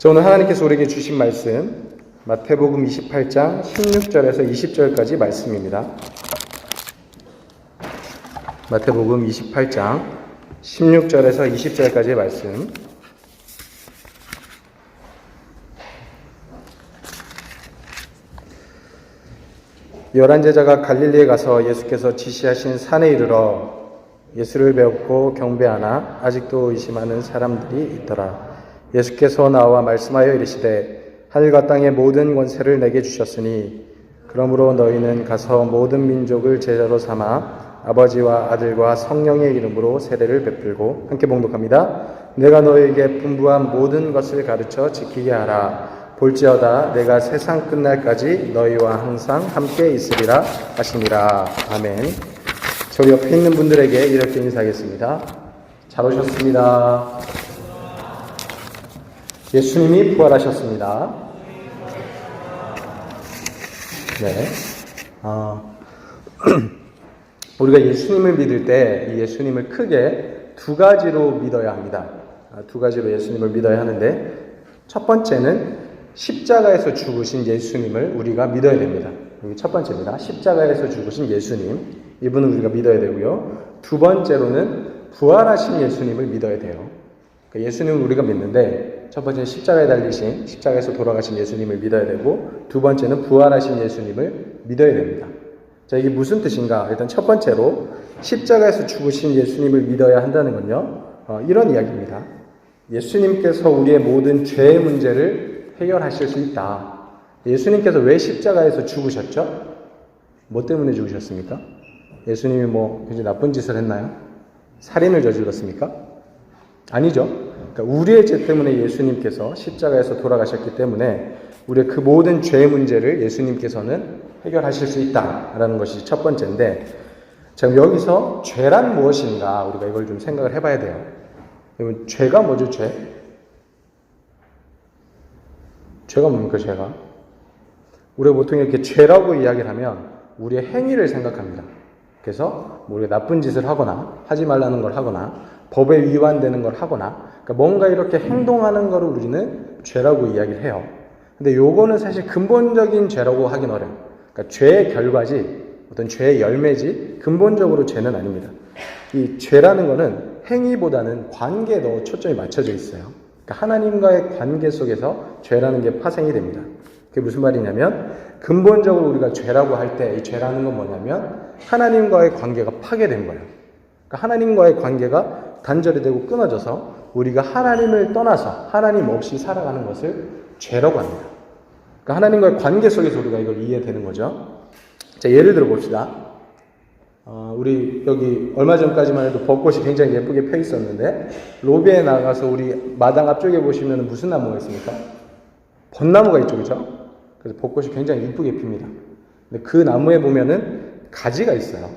자, 오늘 하나님께서 우리에게 주신 말씀 마태복음 28장 16절에서 20절까지 말씀입니다. 마태복음 28장 16절에서 20절까지의 말씀. 열한 제자가 갈릴리에 가서 예수께서 지시하신 산에 이르러 예수를 배웠고 경배하나 아직도 의심하는 사람들이 있더라. 예수께서 나와 말씀하여 이르시되 하늘과 땅의 모든 권세를 내게 주셨으니 그러므로 너희는 가서 모든 민족을 제자로 삼아 아버지와 아들과 성령의 이름으로 세례를 베풀고 함께 봉독합니다. 내가 너희에게 분부한 모든 것을 가르쳐 지키게 하라. 볼지어다 내가 세상 끝날까지 너희와 항상 함께 있으리라 하시니라. 아멘. 저희 옆에 있는 분들에게 이렇게 인사하겠습니다. 잘 오셨습니다. 예수님이 부활하셨습니다. 네. 아, 우리가 예수님을 믿을 때이 예수님을 크게 두 가지로 믿어야 합니다. 아, 두 가지로 예수님을 믿어야 하는데 첫 번째는 십자가에서 죽으신 예수님을 우리가 믿어야 됩니다. 여기 첫 번째입니다. 십자가에서 죽으신 예수님. 이분은 우리가 믿어야 되고요. 두 번째로는 부활하신 예수님을 믿어야 돼요. 그러니까 예수님을 우리가 믿는데 첫 번째는 십자가에 달리신 십자가에서 돌아가신 예수님을 믿어야 되고 두 번째는 부활하신 예수님을 믿어야 됩니다. 자, 이게 무슨 뜻인가? 일단 첫 번째로 십자가에서 죽으신 예수님을 믿어야 한다는 건요. 어, 이런 이야기입니다. 예수님께서 우리의 모든 죄의 문제를 해결하실 수 있다. 예수님께서 왜 십자가에서 죽으셨죠? 뭐 때문에 죽으셨습니까? 예수님이 뭐 굉장히 나쁜 짓을 했나요? 살인을 저질렀습니까? 아니죠. 그러니까 우리의 죄 때문에 예수님께서 십자가에서 돌아가셨기 때문에 우리의 그 모든 죄의 문제를 예수님께서는 해결하실 수 있다라는 것이 첫 번째인데 지금 여기서 죄란 무엇인가 우리가 이걸 좀 생각을 해봐야 돼요. 그러면 죄가 뭐죠? 죄? 죄가 뭡니까? 죄가? 우리가 보통 이렇게 죄라고 이야기를 하면 우리의 행위를 생각합니다. 그래서 뭐 우리가 나쁜 짓을 하거나 하지 말라는 걸 하거나 법에 위반되는 걸 하거나 그러니까 뭔가 이렇게 행동하는 거를 우리는 죄라고 이야기를 해요. 근데 요거는 사실 근본적인 죄라고 하긴 어려요. 그러니까 죄의 결과지 어떤 죄의 열매지 근본적으로 죄는 아닙니다. 이 죄라는 거는 행위보다는 관계에 더 초점이 맞춰져 있어요. 그러니까 하나님과의 관계 속에서 죄라는 게 파생이 됩니다. 그게 무슨 말이냐면 근본적으로 우리가 죄라고 할 때 이 죄라는 건 뭐냐면 하나님과의 관계가 파괴된 거예요. 그러니까 하나님과의 관계가 단절이 되고 끊어져서 우리가 하나님을 떠나서 하나님 없이 살아가는 것을 죄라고 합니다. 그러니까 하나님과의 관계 속에서 우리가 이걸 이해되는 거죠. 자, 예를 들어 봅시다. 어, 우리 여기 얼마 전까지만 해도 벚꽃이 굉장히 예쁘게 펴 있었는데 로비에 나가서 우리 마당 앞쪽에 보시면 무슨 나무가 있습니까? 벚나무가 그죠? 그래서 벚꽃이 굉장히 이쁘게 핍니다. 근데 그 나무에 보면은 가지가 있어요.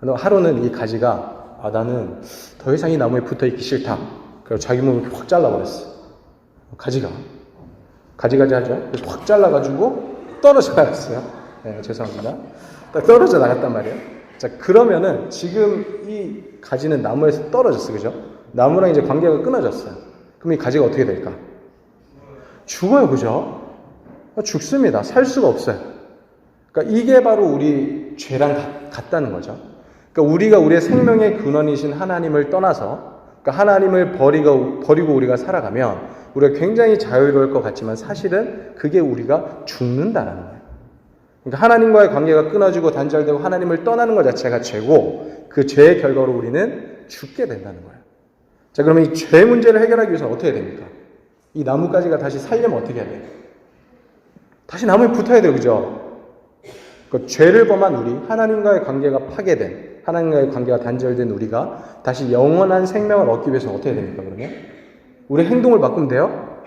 하루는 이 가지가 아 나는 더 이상 이 나무에 붙어 있기 싫다. 그래서 자기 몸을 확 잘라버렸어. 가지가 가지가지 하죠. 확 잘라가지고 떨어져 나갔어요. 네, 죄송합니다. 딱 떨어져 나갔단 말이에요. 자 그러면은 지금 이 가지는 나무에서 떨어졌어, 그죠? 나무랑 이제 관계가 끊어졌어요. 그럼 이 가지가 어떻게 될까? 죽어요, 그죠? 죽습니다. 살 수가 없어요. 그러니까 이게 바로 우리 죄랑 같다는 거죠. 그러니까 우리가 우리의 생명의 근원이신 하나님을 떠나서 그러니까 하나님을 버리고 버리고 우리가 살아가면 우리가 굉장히 자유로울 것 같지만 사실은 그게 우리가 죽는다라는 거예요. 그러니까 하나님과의 관계가 끊어지고 단절되고 하나님을 떠나는 것 자체가 죄고 그 죄의 결과로 우리는 죽게 된다는 거예요. 자, 그러면 이 죄 문제를 해결하기 위해서 어떻게 됩니까? 이 나뭇가지가 다시 살려면 어떻게 해야 돼요? 다시 나무에 붙어야 돼요, 그죠? 그 죄를 범한 우리, 하나님과의 관계가 파괴된, 하나님과의 관계가 단절된 우리가 다시 영원한 생명을 얻기 위해서 어떻게 됩니까, 그러면? 우리 행동을 바꾸면 돼요?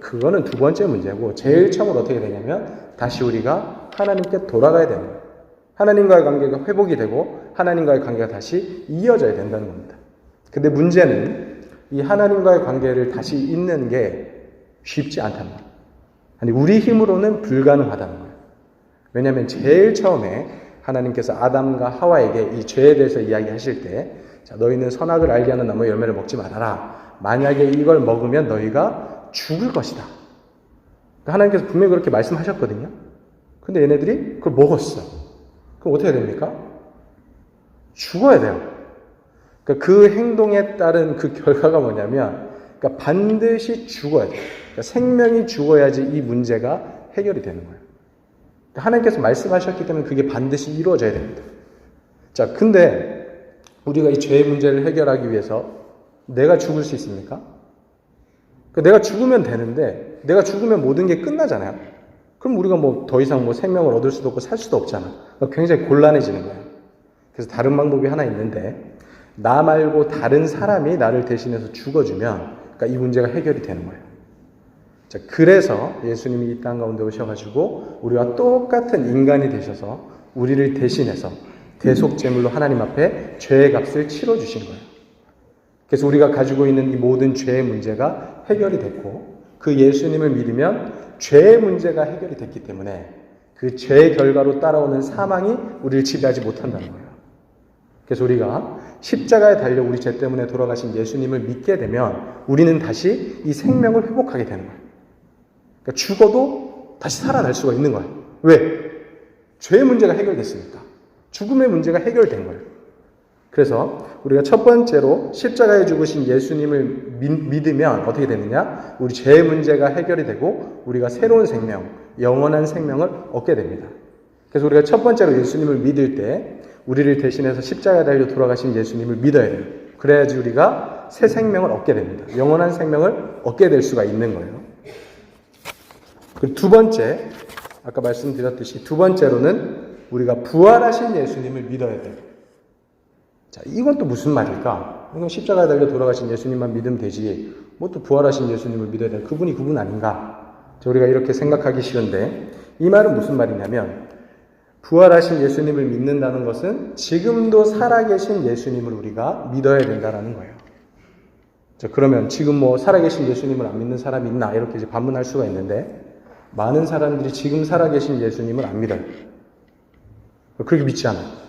그거는 두 번째 문제고, 제일 처음으로 어떻게 되냐면, 다시 우리가 하나님께 돌아가야 되는 거예요. 하나님과의 관계가 회복이 되고, 하나님과의 관계가 다시 이어져야 된다는 겁니다. 근데 문제는 이 하나님과의 관계를 다시 잇는 게 쉽지 않다는 거예요. 아니, 우리 힘으로는 불가능하다는 거예요. 왜냐하면 제일 처음에 하나님께서 아담과 하와에게 이 죄에 대해서 이야기하실 때, 자, 너희는 선악을 알게 하는 나무 열매를 먹지 말아라. 만약에 이걸 먹으면 너희가 죽을 것이다. 그러니까 하나님께서 분명히 그렇게 말씀하셨거든요. 근데 얘네들이 그걸 먹었어. 그럼 어떻게 됩니까? 죽어야 돼요. 그러니까 그 행동에 따른 그 결과가 뭐냐면, 그러니까 반드시 죽어야 돼요. 그러니까 생명이 죽어야지 이 문제가 해결이 되는 거예요. 하나님께서 말씀하셨기 때문에 그게 반드시 이루어져야 됩니다. 자, 근데 우리가 이 죄의 문제를 해결하기 위해서 내가 죽을 수 있습니까? 그러니까 내가 죽으면 되는데, 내가 죽으면 모든 게 끝나잖아요. 그럼 우리가 뭐 더 이상 뭐 생명을 얻을 수도 없고 살 수도 없잖아. 그러니까 굉장히 곤란해지는 거예요. 그래서 다른 방법이 하나 있는데, 나 말고 다른 사람이 나를 대신해서 죽어주면, 그러니까 이 문제가 해결이 되는 거예요. 자, 그래서 예수님이 이 땅 가운데 오셔가지고 우리와 똑같은 인간이 되셔서 우리를 대신해서 대속제물로 하나님 앞에 죄의 값을 치러주신 거예요. 그래서 우리가 가지고 있는 이 모든 죄의 문제가 해결이 됐고 그 예수님을 믿으면 죄의 문제가 해결이 됐기 때문에 그 죄의 결과로 따라오는 사망이 우리를 지배하지 못한다는 거예요. 그래서 우리가 십자가에 달려 우리 죄 때문에 돌아가신 예수님을 믿게 되면 우리는 다시 이 생명을 회복하게 되는 거예요. 그러니까 죽어도 다시 살아날 수가 있는 거예요. 왜? 죄의 문제가 해결됐으니까. 죽음의 문제가 해결된 거예요. 그래서 우리가 첫 번째로 십자가에 죽으신 예수님을 믿, 으면 어떻게 되느냐? 우리 죄의 문제가 해결이 되고 우리가 새로운 생명, 영원한 생명을 얻게 됩니다. 그래서 우리가 첫 번째로 예수님을 믿을 때 우리를 대신해서 십자가에 달려 돌아가신 예수님을 믿어야 돼요. 그래야지 우리가 새 생명을 얻게 됩니다. 영원한 생명을 얻게 될 수가 있는 거예요. 그리고 두 번째, 아까 말씀드렸듯이 두 번째로는 우리가 부활하신 예수님을 믿어야 돼요. 자, 이건 또 무슨 말일까? 이건 십자가에 달려 돌아가신 예수님만 믿으면 되지. 뭐 또 부활하신 예수님을 믿어야 돼. 그분이 그분 아닌가? 자, 우리가 이렇게 생각하기 쉬운데, 이 말은 무슨 말이냐면, 부활하신 예수님을 믿는다는 것은 지금도 살아계신 예수님을 우리가 믿어야 된다는 거예요. 자, 그러면 지금 뭐 살아계신 예수님을 안 믿는 사람이 있나? 이렇게 이제 반문할 수가 있는데, 많은 사람들이 지금 살아계신 예수님을 안 믿어요. 그렇게 믿지 않아요.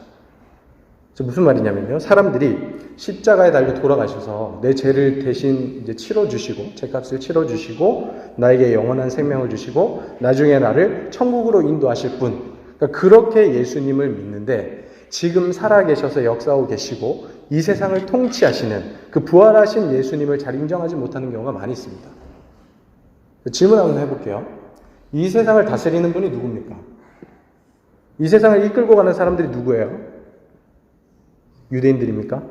무슨 말이냐면요. 사람들이 십자가에 달려 돌아가셔서 내 죄를 대신 이제 치러주시고, 죄값을 치러주시고, 나에게 영원한 생명을 주시고, 나중에 나를 천국으로 인도하실 분. 그러니까 그렇게 예수님을 믿는데, 지금 살아계셔서 역사하고 계시고, 이 세상을 통치하시는 그 부활하신 예수님을 잘 인정하지 못하는 경우가 많이 있습니다. 질문 한번 해볼게요. 이 세상을 다스리는 분이 누굽니까? 이 세상을 이끌고 가는 사람들이 누구예요? 유대인들입니까?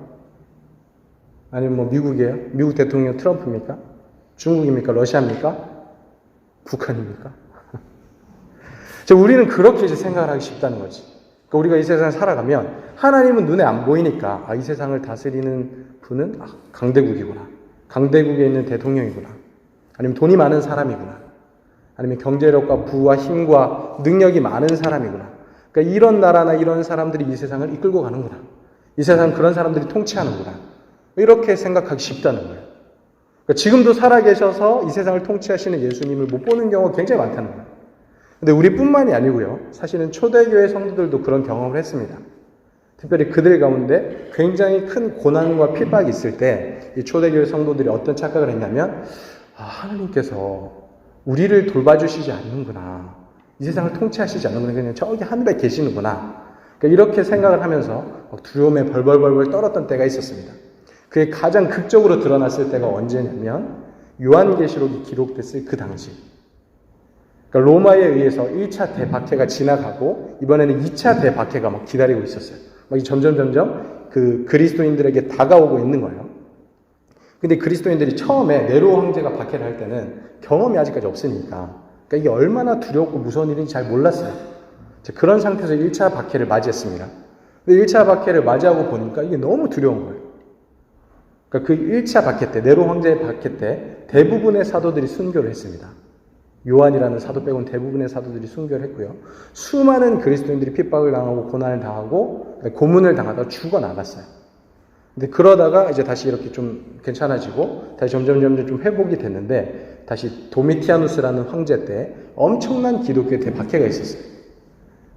아니면 뭐 미국이에요? 미국 대통령 트럼프입니까? 중국입니까? 러시아입니까? 북한입니까? 우리는 그렇게 이제 생각을 하기 쉽다는 거지. 그러니까 우리가 이 세상을 살아가면 하나님은 눈에 안 보이니까 아, 이 세상을 다스리는 분은 아, 강대국이구나. 강대국에 있는 대통령이구나. 아니면 돈이 많은 사람이구나. 아니면 경제력과 부와 힘과 능력이 많은 사람이구나. 그러니까 이런 나라나 이런 사람들이 이 세상을 이끌고 가는구나. 이 세상 그런 사람들이 통치하는구나. 이렇게 생각하기 쉽다는 거예요. 그러니까 지금도 살아계셔서 이 세상을 통치하시는 예수님을 못 보는 경우가 굉장히 많다는 거예요. 근데 우리뿐만이 아니고요. 사실은 초대교회 성도들도 그런 경험을 했습니다. 특별히 그들 가운데 굉장히 큰 고난과 핍박이 있을 때 이 초대교회 성도들이 어떤 착각을 했냐면 아, 하나님께서 우리를 돌봐주시지 않는구나. 이 세상을 통치하시지 않는구나. 그냥 저기 하늘에 계시는구나. 그러니까 이렇게 생각을 하면서 두려움에 벌벌벌벌 떨었던 때가 있었습니다. 그게 가장 극적으로 드러났을 때가 언제냐면 요한계시록이 기록됐을 그 당시. 그러니까 로마에 의해서 1차 대박해가 지나가고 이번에는 2차 대박해가 막 기다리고 있었어요. 막 점점 점점 그 그리스도인들에게 다가오고 있는 거예요. 근데 그리스도인들이 처음에 네로 황제가 박해를 할 때는 경험이 아직까지 없으니까 그러니까 이게 얼마나 두렵고 무서운 일인지 잘 몰랐어요. 그런 상태에서 1차 박해를 맞이했습니다. 근데 1차 박해를 맞이하고 보니까 이게 너무 두려운 거예요. 그러니까 그 1차 박해 때, 네로 황제의 박해 때 대부분의 사도들이 순교를 했습니다. 요한이라는 사도 빼고는 대부분의 사도들이 순교를 했고요. 수많은 그리스도인들이 핍박을 당하고 고난을 당하고 고문을 당하다 죽어 나갔어요. 근데 그러다가 이제 다시 이렇게 좀 괜찮아지고 다시 점점 점점 좀 회복이 됐는데 다시 도미티아누스라는 황제 때 엄청난 기독교의 대박해가 있었어요.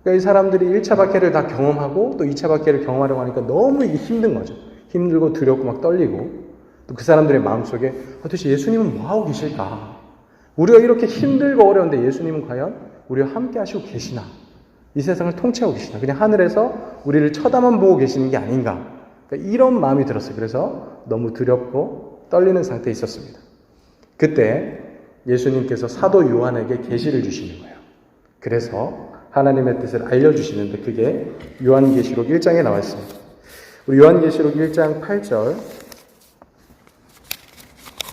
그러니까 이 사람들이 1차 박해를 다 경험하고 또 2차 박해를 경험하려고 하니까 너무 힘든 거죠. 힘들고 두렵고 막 떨리고 또 그 사람들의 마음속에 아, 도대체 예수님은 뭐 하고 계실까? 우리가 이렇게 힘들고 어려운데 예수님은 과연 우리와 함께 하시고 계시나? 이 세상을 통치하고 계시나? 그냥 하늘에서 우리를 쳐다만 보고 계시는 게 아닌가? 그러니까 이런 마음이 들었어요. 그래서 너무 두렵고 떨리는 상태에 있었습니다. 그때 예수님께서 사도 요한에게 계시를 주시는 거예요. 그래서 하나님의 뜻을 알려주시는데 그게 요한계시록 1장에 나와 있습니다. 우리 요한계시록 1장 8절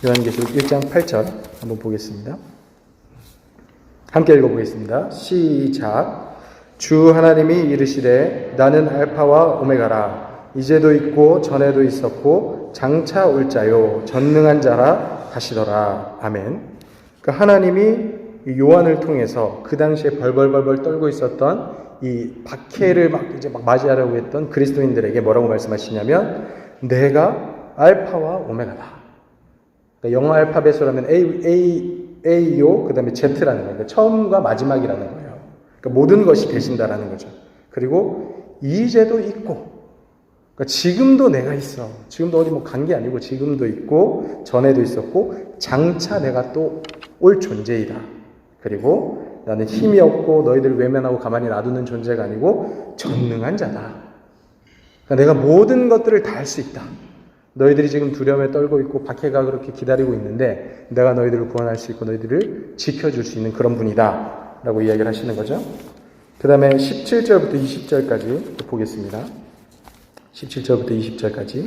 요한계시록 1장 8절 한번 보겠습니다. 함께 읽어보겠습니다. 시작. 주 하나님이 이르시되 나는 알파와 오메가라 이제도 있고 전에도 있었고 장차 올 자요 전능한 자라 하시더라. 아멘. 그 하나님이 요한을 통해서 그 당시에 벌벌벌벌 떨고 있었던 이 박해를 막 이제 막 맞이하려고 했던 그리스도인들에게 뭐라고 말씀하시냐면 내가 알파와 오메가다. 그러니까 영어 알파벳으로 면 A, A, A요, 그 다음에 Z라는 거예요. 그러니까 처음과 마지막이라는 거예요. 그러니까 모든 것이 되신다라는 거죠. 그리고 이제도 있고, 그러니까 지금도 내가 있어. 지금도 어디 뭐 간 게 아니고 지금도 있고, 전에도 있었고, 장차 내가 또 올 존재이다. 그리고 나는 힘이 없고 너희들 외면하고 가만히 놔두는 존재가 아니고 전능한 자다. 그러니까 내가 모든 것들을 다 할 수 있다. 너희들이 지금 두려움에 떨고 있고 박해가 그렇게 기다리고 있는데 내가 너희들을 구원할 수 있고 너희들을 지켜줄 수 있는 그런 분이다. 라고 이야기를 하시는 거죠. 그 다음에 17절부터 20절까지 보겠습니다. 17절부터 20절까지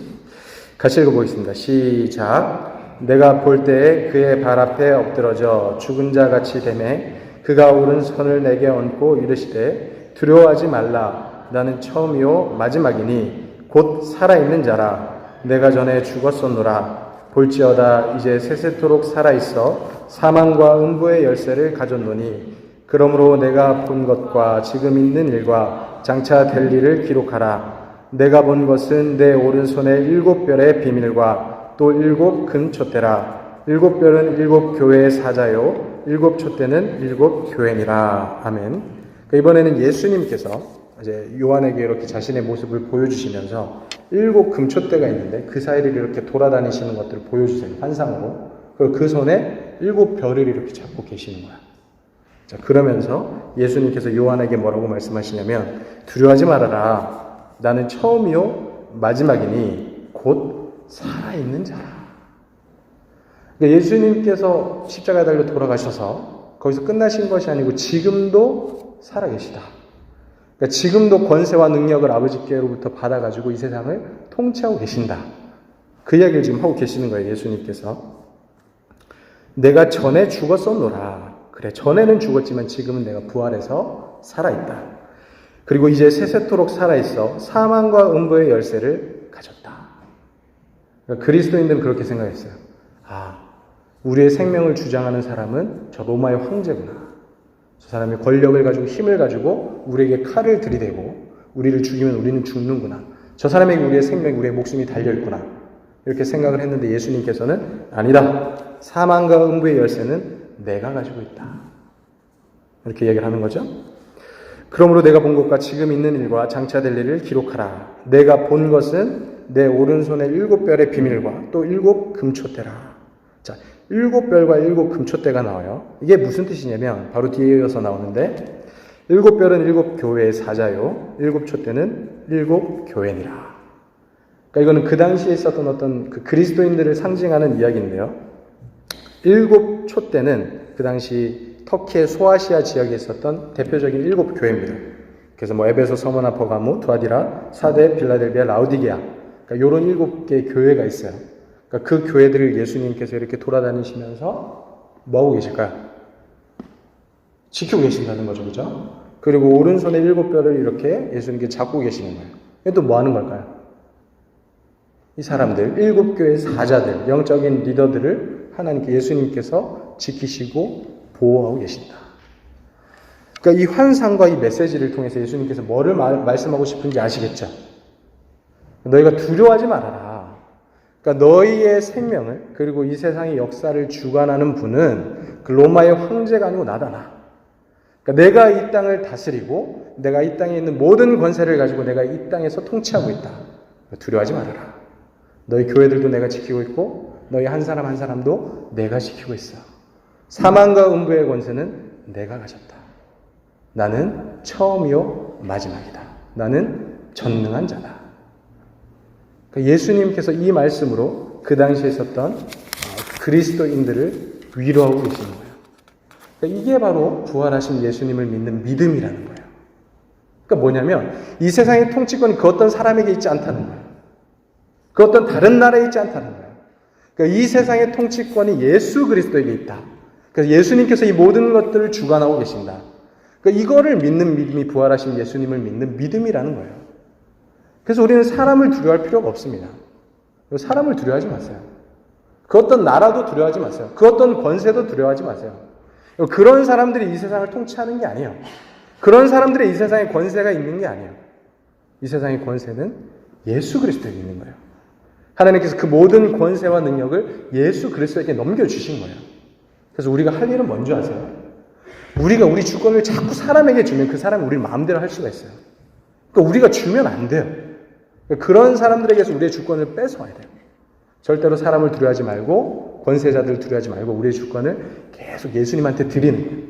같이 읽어보겠습니다. 시작. 내가 볼 때에 그의 발 앞에 엎드러져 죽은 자 같이 되매 그가 오른손을 내게 얹고 이르시되 두려워하지 말라. 나는 처음이요 마지막이니 곧 살아있는 자라. 내가 전에 죽었었노라. 볼지어다 이제 세세토록 살아있어 사망과 음부의 열쇠를 가졌노니 그러므로 내가 본 것과 지금 있는 일과 장차 될 일을 기록하라. 내가 본 것은 내 오른손의 일곱 별의 비밀과 또 일곱 큰 촛대라. 일곱 별은 일곱 교회의 사자요. 일곱 촛대는 일곱 교회니라. 아멘. 그러니까 이번에는 예수님께서 이제 요한에게 이렇게 자신의 모습을 보여주시면서 일곱 금초대가 있는데 그 사이를 이렇게 돌아다니시는 것들을 보여주세요. 환상으로. 그리고 그 손에 일곱 별을 이렇게 잡고 계시는 거야. 자, 그러면서 예수님께서 요한에게 뭐라고 말씀하시냐면 두려워하지 말아라. 나는 처음이요 마지막이니 곧 살아있는 자라. 그러니까 예수님께서 십자가에 달려 돌아가셔서 거기서 끝나신 것이 아니고 지금도 살아계시다. 그러니까 지금도 권세와 능력을 아버지께로부터 받아가지고 이 세상을 통치하고 계신다. 그 이야기를 지금 하고 계시는 거예요, 예수님께서. 내가 전에 죽었었노라. 그래, 전에는 죽었지만 지금은 내가 부활해서 살아있다. 그리고 이제 세세토록 살아있어 사망과 음부의 열쇠를 가졌다. 그러니까 그리스도인들은 그렇게 생각했어요. 아, 우리의 생명을 주장하는 사람은 저 로마의 황제구나. 저 사람이 권력을 가지고 힘을 가지고 우리에게 칼을 들이대고 우리를 죽이면 우리는 죽는구나. 저 사람에게 우리의 생명, 우리의 목숨이 달려있구나. 이렇게 생각을 했는데 예수님께서는 아니다. 사망과 음부의 열쇠는 내가 가지고 있다. 이렇게 얘기를 하는 거죠. 그러므로 내가 본 것과 지금 있는 일과 장차 될 일을 기록하라. 내가 본 것은 내 오른손의 일곱 별의 비밀과 또 일곱 금초대라. 자, 일곱 별과 일곱 금초대가 나와요. 이게 무슨 뜻이냐면 바로 뒤에 이어서 나오는데 일곱 별은 일곱 교회의 사자요. 일곱 촛대는 일곱 교회니라. 그러니까 이거는 그 당시에 있었던 어떤 그 그리스도인들을 상징하는 이야기인데요. 일곱 촛대는 그 당시 터키의 소아시아 지역에 있었던 대표적인 일곱 교회입니다. 그래서 뭐 에베소, 서머나, 버가모, 두아디라, 사데, 빌라델비아, 라우디게아. 그러니까 이런 일곱 개의 교회가 있어요. 그러니까 그 교회들을 예수님께서 이렇게 돌아다니시면서 뭐하고 계실까요? 지키고 계신다는 거죠. 그죠? 그리고 오른손에 일곱 뼈를 이렇게 예수님께 잡고 계시는 거예요. 이게 또 뭐 하는 걸까요? 이 사람들, 일곱 교회 사자들, 영적인 리더들을 하나님께 예수님께서 지키시고 보호하고 계신다. 그러니까 이 환상과 이 메시지를 통해서 예수님께서 뭐를 말, 말씀하고 싶은지 아시겠죠? 너희가 두려워하지 말아라. 그러니까 너희의 생명을 그리고 이 세상의 역사를 주관하는 분은 그 로마의 황제가 아니고 나다 나. 그러니까 내가 이 땅을 다스리고 내가 이 땅에 있는 모든 권세를 가지고 내가 이 땅에서 통치하고 있다. 두려워하지 말아라. 너희 교회들도 내가 지키고 있고 너희 한 사람 한 사람도 내가 지키고 있어. 사망과 음부의 권세는 내가 가졌다. 나는 처음이요 마지막이다. 나는 전능한 자다. 그러니까 예수님께서 이 말씀으로 그 당시에 있었던 어, 그리스도인들을 위로하고 계시는 거예요. 그러니까 이게 바로 부활하신 예수님을 믿는 믿음이라는 거예요. 그러니까 뭐냐면 이 세상의 통치권이 그 어떤 사람에게 있지 않다는 거예요. 그 어떤 다른 나라에 있지 않다는 거예요. 그러니까 이 세상의 통치권이 예수 그리스도에게 있다. 그래서 예수님께서 이 모든 것들을 주관하고 계신다. 그러니까 이거를 믿는 믿음이 부활하신 예수님을 믿는 믿음이라는 거예요. 그래서 우리는 사람을 두려워할 필요가 없습니다. 사람을 두려워하지 마세요. 그 어떤 나라도 두려워하지 마세요. 그 어떤 권세도 두려워하지 마세요. 그런 사람들이 이 세상을 통치하는 게 아니에요. 그런 사람들의 이 세상에 권세가 있는 게 아니에요. 이 세상의 권세는 예수 그리스도에 있는 거예요. 하나님께서 그 모든 권세와 능력을 예수 그리스도에게 넘겨주신 거예요. 그래서 우리가 할 일은 뭔지 아세요? 우리가 우리 주권을 자꾸 사람에게 주면 그 사람이 우리 마음대로 할 수가 있어요. 그러니까 우리가 주면 안 돼요. 그러니까 그런 사람들에게서 우리의 주권을 뺏어와야 돼요. 절대로 사람을 두려워하지 말고 권세자들을 두려워하지 말고 우리의 주권을 계속 예수님한테 드리는 거예요.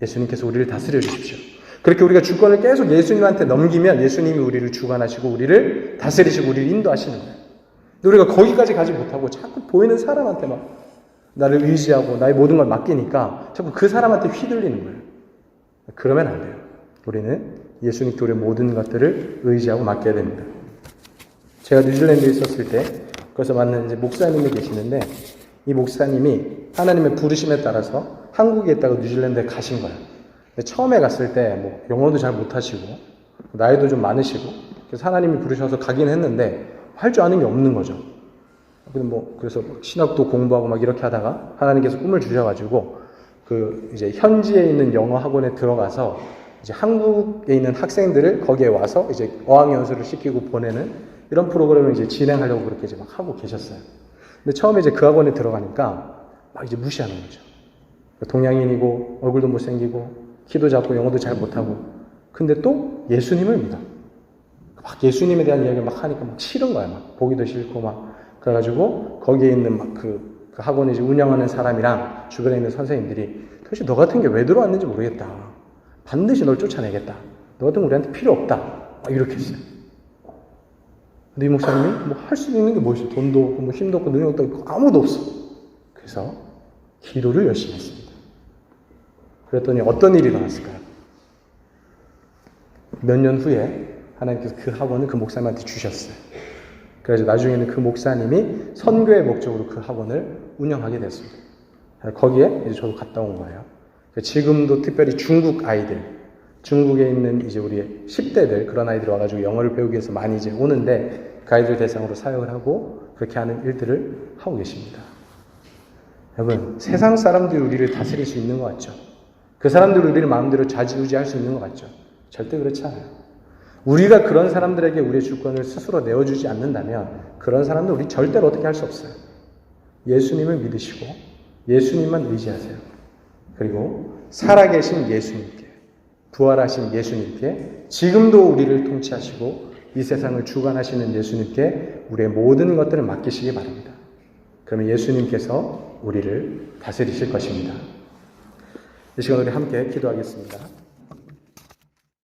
예수님께서 우리를 다스려 주십시오. 그렇게 우리가 주권을 계속 예수님한테 넘기면 예수님이 우리를 주관하시고 우리를 다스리시고 우리를 인도하시는 거예요. 근데 우리가 거기까지 가지 못하고 자꾸 보이는 사람한테 막 나를 의지하고 나의 모든 걸 맡기니까 자꾸 그 사람한테 휘둘리는 거예요. 그러면 안 돼요. 우리는 예수님께 우리의 모든 것들을 의지하고 맡겨야 됩니다. 제가 뉴질랜드에 있었을 때 거기서 만난 이제 목사님이 계시는데 이 목사님이 하나님의 부르심에 따라서 한국에 있다가 뉴질랜드에 가신 거예요. 처음에 갔을 때 뭐 영어도 잘 못하시고 나이도 좀 많으시고 그래서 하나님이 부르셔서 가긴 했는데 할 줄 아는 게 없는 거죠. 뭐 그래서 신학도 공부하고 막 이렇게 하다가 하나님께서 꿈을 주셔가지고 그 이제 현지에 있는 영어 학원에 들어가서 이제 한국에 있는 학생들을 거기에 와서 이제 어학 연수를 시키고 보내는 이런 프로그램을 이제 진행하려고 그렇게 이제 막 하고 계셨어요. 근데 처음에 이제 그 학원에 들어가니까 막 이제 무시하는 거죠. 동양인이고 얼굴도 못생기고 키도 작고 영어도 잘 못하고 근데 또 예수님을 믿어. 막 예수님에 대한 이야기를 막 하니까 막 싫은 거야. 막 보기도 싫고 막 그래가지고 거기에 있는 막그 그 학원을 이제 운영하는 사람이랑 주변에 있는 선생님들이 도대체 너 같은 게 왜 들어왔는지 모르겠다. 반드시 널 쫓아내겠다. 너 같은 거 우리한테 필요 없다. 막 이렇게 했어요. 근데 이 목사님이 뭐 할 수 있는 게뭐 있어? 돈도 없고 뭐 힘도 없고 능력도 없고 아무도 없어. 그래서 기도를 열심히 했습니다. 그랬더니 어떤 일이 일어났을까요? 몇 년 후에 하나님께서 그 학원을 그 목사님한테 주셨어요. 그래서 나중에는 그 목사님이 선교의 목적으로 그 학원을 운영하게 됐습니다. 거기에 이제 저도 갔다 온 거예요. 지금도 특별히 중국 아이들, 중국에 있는 이제 우리 10대들 그런 아이들 와가지고 영어를 배우기 위해서 많이 이제 오는데 그 아이들 대상으로 사역을 하고 그렇게 하는 일들을 하고 계십니다. 여러분 세상 사람들이 우리를 다스릴 수 있는 것 같죠? 그 사람들이 우리를 마음대로 좌지우지할 수 있는 것 같죠? 절대 그렇지 않아요. 우리가 그런 사람들에게 우리의 주권을 스스로 내어주지 않는다면 그런 사람들 우리 절대로 어떻게 할 수 없어요. 예수님을 믿으시고 예수님만 의지하세요. 그리고 살아계신 예수님께 부활하신 예수님께 지금도 우리를 통치하시고 이 세상을 주관하시는 예수님께 우리의 모든 것들을 맡기시기 바랍니다. 그러면 예수님께서 우리를 다스리실 것입니다. 이 시간 우리 함께 기도하겠습니다.